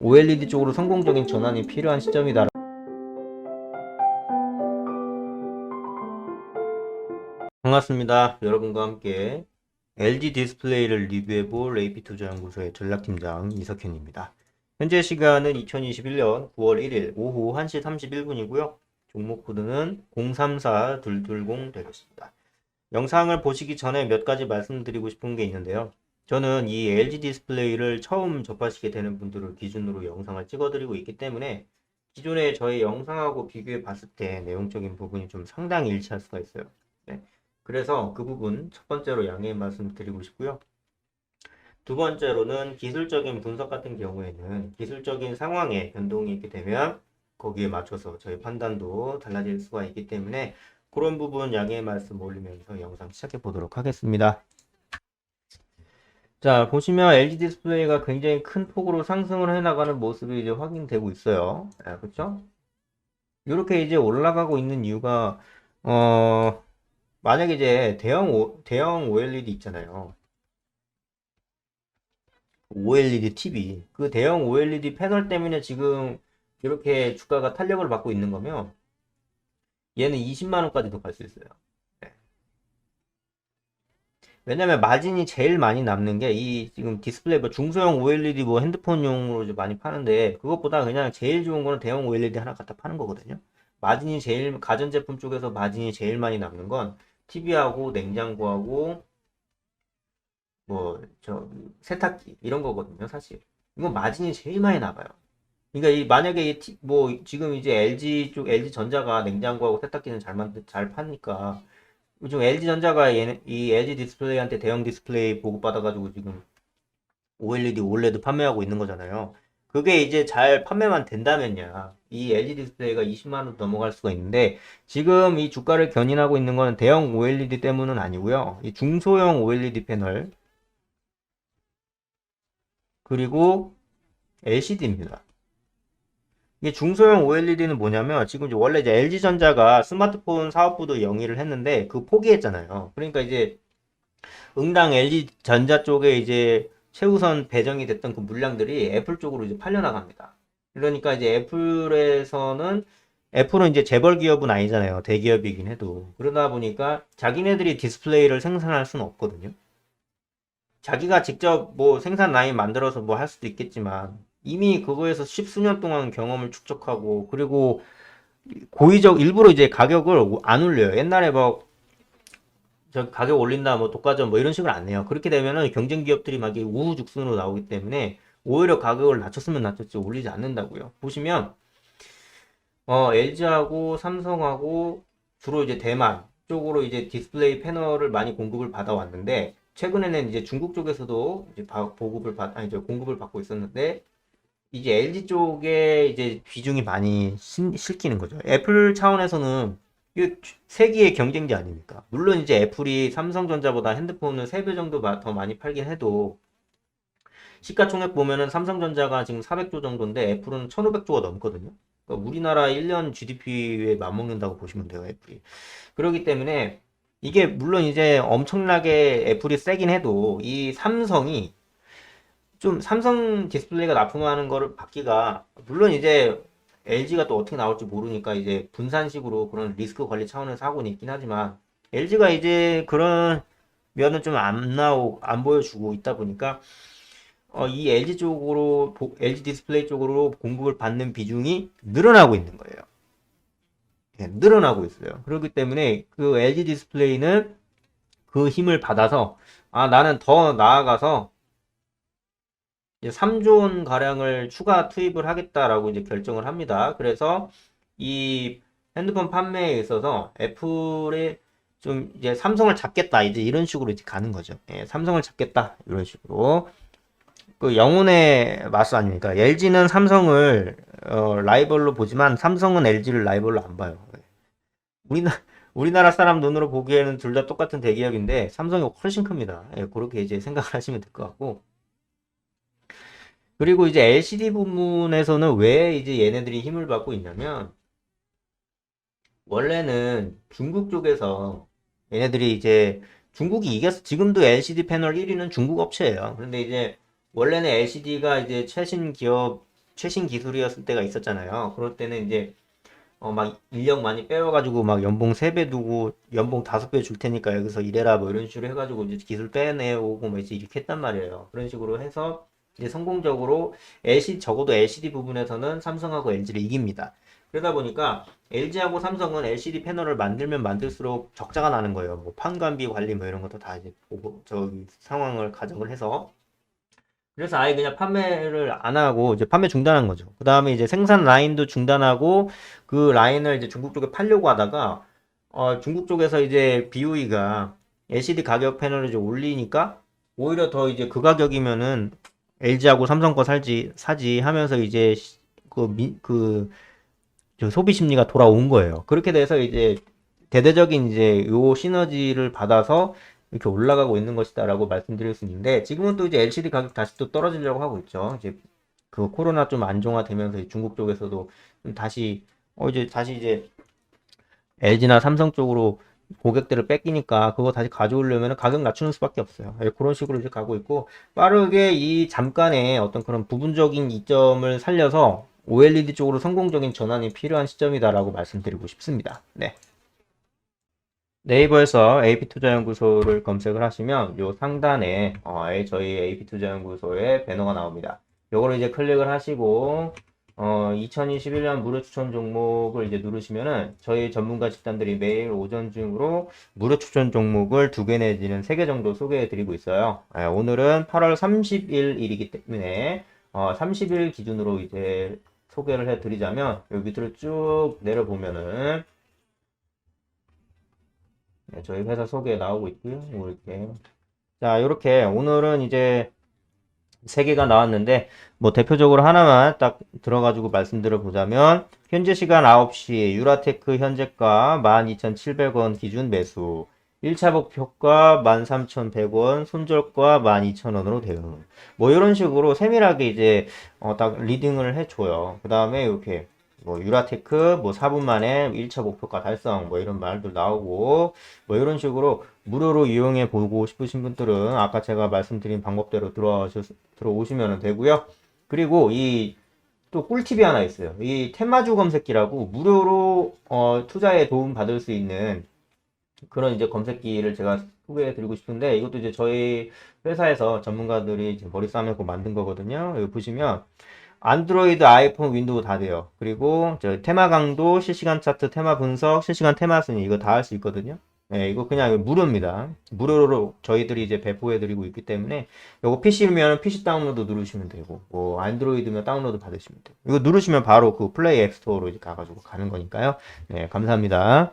OLED 쪽으로 성공적인 전환이 필요한 시점이다. 반갑습니다. 여러분과 함께 LG 디스플레이를 리뷰해볼 AP2자연구소의 전략팀장 이석현입니다. 현재 시간은 2021년 9월 1일 오후 1시 31분이고요. 종목 코드는 034220 되겠습니다. 영상을 보시기 전에 몇 가지 말씀드리고 싶은 게 있는데요. 저는 이 LG 디스플레이를 처음 접하시게 되는 분들을 기준으로 영상을 찍어드리고 있기 때문에 기존의 저의 영상하고 비교해 봤을 때 내용적인 부분이 좀 상당히 일치할 수가 있어요. 네. 그래서 그 부분 첫 번째로 양해 말씀드리고 싶고요. 두 번째로는 기술적인 분석 같은 경우에는 기술적인 상황에 변동이 있게 되면 거기에 맞춰서 저희 판단도 달라질 수가 있기 때문에 그런 부분 양해 말씀 올리면서 영상 시작해 보도록 하겠습니다. 자, 보시면 LG 디스플레이가 굉장히 큰 폭으로 상승을 해나가는 모습이 이제 확인되고 있어요. 아, 그렇죠? 이렇게 이제 올라가고 있는 이유가 어 만약에 이제 대형 오, 대형 OLED 있잖아요. OLED TV 그 대형 OLED 패널 때문에 지금 이렇게 주가가 탄력을 받고 있는 거면 얘는 20만 원까지도 갈 수 있어요. 네. 왜냐면 마진이 제일 많이 남는 게 이 지금 디스플레이 뭐 중소형 OLED 뭐 핸드폰용으로 많이 파는데 그것보다 그냥 제일 좋은 거는 대형 OLED 하나 갖다 파는 거거든요. 마진이 제일 가전제품 쪽에서 마진이 제일 많이 남는 건 TV하고 냉장고하고 뭐 저 세탁기 이런 거거든요, 사실. 이건 마진이 제일 많이 나가요. 그러니까 이 만약에 이 티- 뭐 지금 이제 LG 쪽 LG 전자가 냉장고하고 세탁기는 잘 만들 잘 파니까 요즘 LG 전자가 얘네, 이 LG 디스플레이한테 대형 디스플레이 보급받아가지고 지금 OLED, OLED 판매하고 있는 거잖아요. 그게 이제 잘 판매만 된다면야 이 LG 디스플레이가 20만 원 넘어갈 수가 있는데 지금 이 주가를 견인하고 있는 거는 대형 OLED 때문은 아니고요. 이 중소형 OLED 패널 그리고 LCD입니다. 이게 중소형 OLED는 뭐냐면 지금 이제 원래 이제 LG전자가 스마트폰 사업부도 영위를 했는데 그 포기했잖아요. 그러니까 이제 응당 LG전자 쪽에 이제 최우선 배정이 됐던 그 물량들이 애플 쪽으로 이제 팔려나갑니다. 그러니까 이제 애플에서는 애플은 이제 재벌 기업은 아니잖아요. 대기업이긴 해도. 그러다 보니까 자기네들이 디스플레이를 생산할 수는 없거든요. 자기가 직접 뭐 생산 라인 만들어서 뭐 할 수도 있겠지만 이미 그거에서 십수년 동안 경험을 축적하고 그리고 고의적 일부러 이제 가격을 안 올려요. 옛날에 뭐저 가격 올린다 뭐 독과점 뭐 이런 식으로 안 해요. 그렇게 되면은 경쟁 기업들이 막 우후죽순으로 나오기 때문에 오히려 가격을 낮췄으면 낮췄지 올리지 않는다고요. 보시면 어 LG하고 삼성하고 주로 이제 대만 쪽으로 이제 디스플레이 패널을 많이 공급을 받아왔는데 최근에는 이제 중국 쪽에서도 이제 바- 보급을 받 아니 저 공급을 받고 있었는데 이제 LG 쪽에 이제 비중이 많이 신- 실기는 거죠. 애플 차원에서는 이 세계의 경쟁자 아닙니까? 물론 이제 애플이 삼성전자보다 핸드폰을 3배 정도 마- 더 많이 팔긴 해도 시가총액 보면은 삼성전자가 지금 400조 정도인데 애플은 1500조가 넘거든요. 그러니까 우리나라 1년 GDP에 맞먹는다고 보시면 돼요, 애플이. 그렇기 때문에 이게 물론 이제 엄청나게 애플이 세긴 해도 이 삼성이 좀 삼성 디스플레이가 납품하는 거를 받기가 물론 이제 LG가 또 어떻게 나올지 모르니까 이제 분산식으로 그런 리스크 관리 차원에서 하고는 있긴 하지만 LG가 이제 그런 면은 좀 안 나오 안 보여주고 있다 보니까 어, 이 LG 쪽으로 보- LG 디스플레이 쪽으로 공급을 받는 비중이 늘어나고 있는 거예요. 예, 늘어나고 있어요. 그렇기 때문에 그 LG 디스플레이는 그 힘을 받아서 아 나는 더 나아가서 이제 3조 원 가량을 추가 투입을 하겠다라고 이제 결정을 합니다. 그래서 이 핸드폰 판매에 있어서 애플이 좀 이제 삼성을 잡겠다 이제 이런 식으로 이제 가는 거죠. 예, 삼성을 잡겠다 이런 식으로 그 영혼의 마스 아닙니까? LG는 삼성을 어, 라이벌로 보지만 삼성은 LG를 라이벌로 안 봐요. 우리나 우리나라 사람 눈으로 보기에는 둘 다 똑같은 대기업인데 삼성이 훨씬 큽니다. 예, 그렇게 이제 생각을 하시면 될 것 같고. 그리고 이제 LCD 부분에서는 왜 이제 얘네들이 힘을 받고 있냐면, 원래는 중국 쪽에서 얘네들이 이제 중국이 이겼어. 지금도 LCD 패널 1위는 중국 업체예요. 그런데 이제 원래는 LCD가 이제 최신 기업 최신 기술이었을 때가 있었잖아요. 그럴 때는 이제 어, 막 인력 많이 빼와가지고 막 연봉 3배 두고 연봉 5배 줄 테니까 여기서 일해라 뭐 이런 식으로 해가지고 이제 기술 빼내오고 뭐 이제 이렇게 했단 말이에요. 그런 식으로 해서 이제 성공적으로 LCD, 적어도 LCD 부분에서는 삼성하고 LG를 이깁니다. 그러다 보니까 LG하고 삼성은 LCD 패널을 만들면 만들수록 적자가 나는 거예요. 뭐 판관비 관리 뭐 이런 것도 다 이제 보고 저기 상황을 가정을 해서 그래서 아예 그냥 판매를 안 하고 이제 판매 중단한 거죠. 그 다음에 이제 생산 라인도 중단하고 그 라인을 이제 중국 쪽에 팔려고 하다가 어, 중국 쪽에서 이제 BOE가 LCD 가격 패널을 좀 올리니까 오히려 더 이제 그 가격이면은 LG하고 삼성 거 살지 사지 하면서 이제 시- 그, 미, 그, 저 소비 심리가 돌아온 거예요. 그렇게 돼서 이제 대대적인 이제 요 시너지를 받아서 이렇게 올라가고 있는 것이다라고 말씀드릴 수 있는데 지금은 또 이제 LCD 가격 다시 또 떨어지려고 하고 있죠. 이제 그 코로나 좀 안정화되면서 이 중국 쪽에서도 좀 다시 어 이제 다시 이제 LG나 삼성 쪽으로 고객들을 뺏기니까 그거 다시 가져오려면 가격 낮추는 수밖에 없어요. 예, 그런 식으로 이제 가고 있고 빠르게 이 잠깐의 어떤 그런 부분적인 이점을 살려서 OLED 쪽으로 성공적인 전환이 필요한 시점이다라고 말씀드리고 싶습니다. 네. 네이버에서 AP투자연구소를 검색을 하시면 요 상단에 어, 저희 AP투자연구소의 배너가 나옵니다. 요거를 이제 클릭을 하시고 어, 2021년 무료 추천 종목을 이제 누르시면은 저희 전문가 집단들이 매일 오전 중으로 무료 추천 종목을 두 개 내지는 세 개 정도 소개해 드리고 있어요. 예, 오늘은 8월 30일이기 때문에 어, 30일 기준으로 이제 소개를 해 드리자면 여기 밑으로 쭉 내려보면은 네, 저희 회사 소개 나오고 있고요. 뭐 이렇게. 자, 이렇게 오늘은 이제 세 개가 나왔는데 뭐 대표적으로 하나만 딱 들어가지고 말씀드려 보자면 현재 시간 9시 유라테크 현재가 12,700원 기준 매수 1차 목표가 13,100원, 손절가 12,000원으로 되어. 뭐 이런 식으로 세밀하게 이제 어, 딱 리딩을 해줘요. 그 다음에 이렇게 뭐 유라테크 뭐 4분 만에 1차 목표가 달성 뭐 이런 말들 나오고 뭐 이런 식으로 무료로 이용해 보고 싶으신 분들은 아까 제가 말씀드린 방법대로 들어오셔, 들어오시면 되고요. 그리고 이 또 꿀팁이 하나 있어요. 이 테마주 검색기라고 무료로 어, 투자에 도움 받을 수 있는 그런 이제 검색기를 제가 소개해 드리고 싶은데 이것도 이제 저희 회사에서 전문가들이 머리 싸매고 만든 거거든요. 여기 보시면 안드로이드, 아이폰, 윈도우 다 돼요. 그리고 저 테마 강도, 실시간 차트, 테마 분석, 실시간 테마 순위 이거 다 할 수 있거든요. 네, 이거 그냥 무료입니다. 무료로 저희들이 이제 배포해 드리고 있기 때문에 이거 PC면 PC 다운로드 누르시면 되고 뭐 안드로이드면 다운로드 받으시면 돼요. 이거 누르시면 바로 그 플레이 앱 스토어로 이제 가가지고 가는 거니까요. 네, 감사합니다.